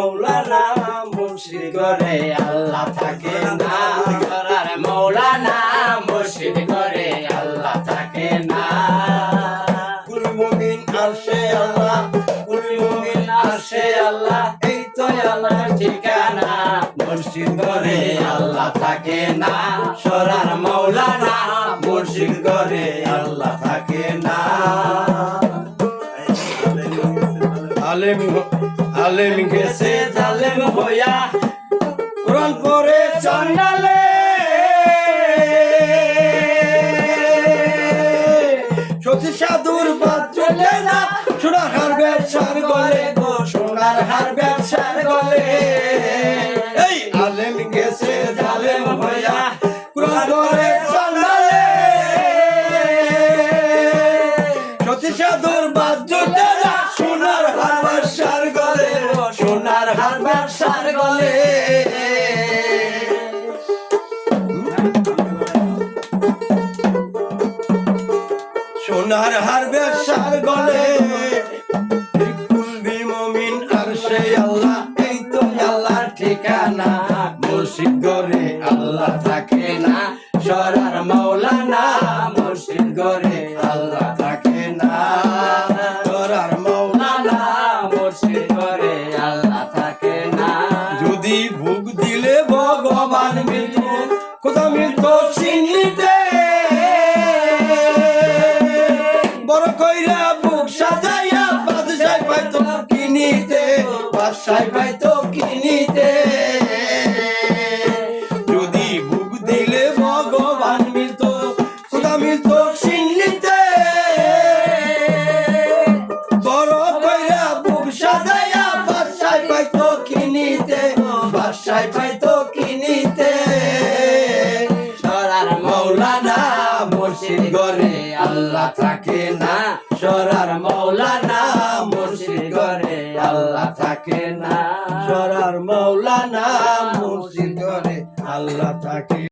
মৌলানা মুর্শিদ করে আল্লাহ থাকে না সরার মৌলানা মুর্শিদ করে আল্লাহ থাকে না। কুল মুমিন আরশে আল্লাহ কুল মুমিন আরশে আল্লাহ এই তো আল্লাহর ঠিকানা। মুর্শিদ করে আল্লাহ থাকে না সরার। মৌলানা মুর্শিদ করে আল্লাহ থাকে না। আলেম আলেম গেছে, জালেম হইয়া কোরআন পরে চন্ডালে। সতী সাধুর বাদ চলে না, সোনার হার ব্যবসার গলে সোনার হার ব্যবসার গলে। এই আলেম গেছে, জালেম হইয়া কোরআন পরে চন্ডালে। সতী সাধুর সোনার হার ব্যবসার গলে। মমিন আর সে আল্লাহ, এই তো আল্লাহর ঠিকানা। আল্লাহ থাকে না, সরার গরে আল্লাহ থাকে না। সরার গরে আল্লাহ থাকে না। যদি ভুগ দিলে ভগবান মিলত কোথা মিলত? সাজাইয়া বাদশাই পাইতো কিনিতে বাদশাই পাইতো কিনিতে। মুর্শিদ গরে আল্লাহ থাকে না, সরার মৌলানা মুর্শিদ গরে আল্লাহ থাকে না, সরার মৌলানা মুর্শিদ গরে আল্লাহ থাকে